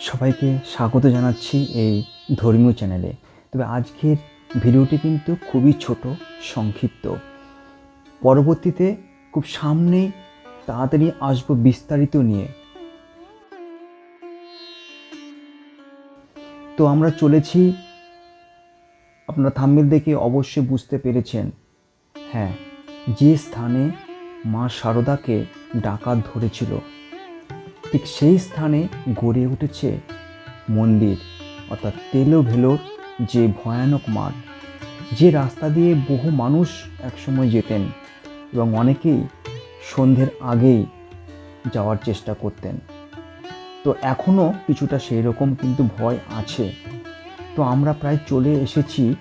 সবাইকে স্বাগত জানাচ্ছি এই ধর্মীয় চ্যানেলে। তবে আজকের ভিডিওটি কিন্তু খুবই ছোট, সংক্ষিপ্ত। পরবর্তীতে খুব সামনেই তাড়াতাড়ি আসব বিস্তারিত নিয়ে। তো আমরা চলেছি। আপনারা থাম্বেল দেখে অবশ্যই বুঝতে পেরেছেন। হ্যাঁ যে স্থানে মা শারদাকে ডাকাত ধরেছিল ঠিক সেই স্থানে গড়ে উঠেছে মন্দির, অর্থাৎ তেলো ভেলোর যে ভয়ানক মাঠ, যে রাস্তা দিয়ে বহু মানুষ একসময় যেতেন এবং অনেকেই সন্ধ্যের আগেই যাওয়ার চেষ্টা করতেন। তো এখনও কিছুটা সেই রকম কিন্তু ভয় আছে। তো আমরা প্রায় চলে এসেছি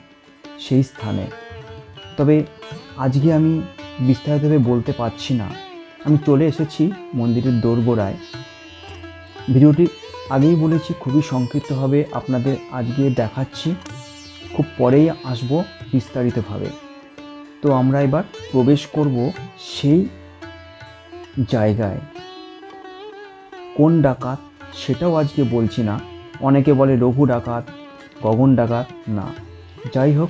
সেই স্থানে। তবে আজকে আমি বিস্তারিতভাবে বলতে পারছি না। আমি চলে এসেছি মন্দিরের দোরগোড়ায়। ভিডিওটি আগেই বলেছি, খুবই সংক্ষিপ্তভাবে আপনাদের আজকে দেখাচ্ছি। খুব পরেই আসব বিস্তারিতভাবে। তো আমরা এবার প্রবেশ করব সেই জায়গায়। কোন ডাকাত সেটাও আজকে বলছি না। অনেকে বলে রঘু ডাকাত, গগন ডাকাত, না। যাই হোক,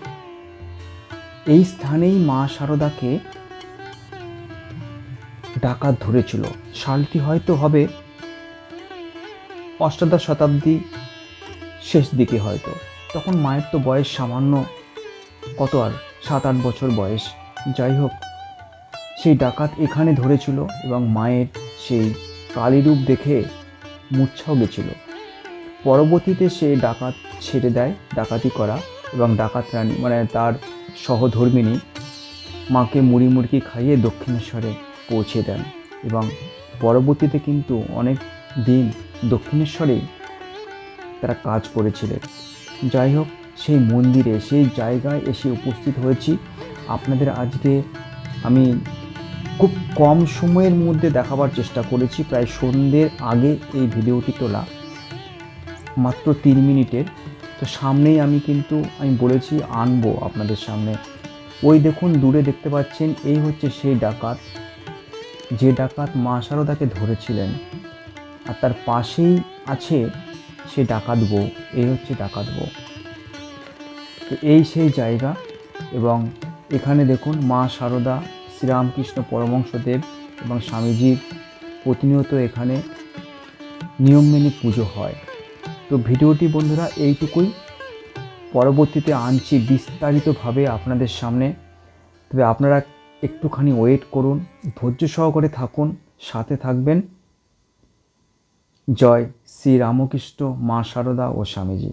এই স্থানেই মা শারদাকে ডাকাত ধরেছিল। সালটি হয়তো হবে অষ্টাদশ শতাব্দী শেষ দিকে হয়তো। তখন মায়ের তো বয়স সামান্য। কত আর? সাত আট বছর বয়স। যাই হোক, সেই ডাকাত এখানে ধরেছিল এবং মায়ের সেই কালীরূপ দেখে মূর্ছাও গেছিল। পরবর্তীতে সে ডাকাত ছেড়ে দেয়, ডাকাতি করা এবং ডাকাত রানী মানে তার সহধর্মিনী মাকে মুড়ি মুড়কি খাইয়ে দক্ষিণেশ্বরে পৌঁছে দেন এবং পরবর্তীতে কিন্তু অনেক দিন দক্ষিণেশ্বরে তারা কাজ করেছিলেন। যাই হোক, সেই মন্দিরে, সেই জায়গায় এসে উপস্থিত হয়েছি। আপনাদের আজকে আমি খুব কম সময়ের মধ্যে দেখাবার চেষ্টা করেছি। প্রায় সন্ধ্যের আগে এই ভিডিওটি তোলা। মাত্র তিন মিনিটের। তো সামনেই আমি কিন্তু, আমি বলেছি, আনব আপনাদের সামনে। ওই দেখুন, দূরে দেখতে পাচ্ছেন, এই হচ্ছে সেই ডাকাত। যে ডাকাত মা শারদাকে ধরেছিলেন। আর তার পাশেই আছে সে ডাকাত বউ এই হচ্ছে ডাকাত বউ। তো এই সেই জায়গা এবং এখানে দেখুন মা শারদা শ্রীরামকৃষ্ণ পরমংশদেব এবং স্বামীজির প্রতিনিয়ত এখানে নিয়ম মেনে পুজো হয়। তো ভিডিওটি বন্ধুরা এইটুকুই। পরবর্তীতে আনছি বিস্তারিতভাবে আপনাদের সামনে। তবে আপনারা একটুখানি ওয়েট করুন, ধৈর্য সহকারে থাকুন, সাথে থাকবেন। জয় শ্রী রামকৃষ্ণ মা শারদা ও স্বামীজি।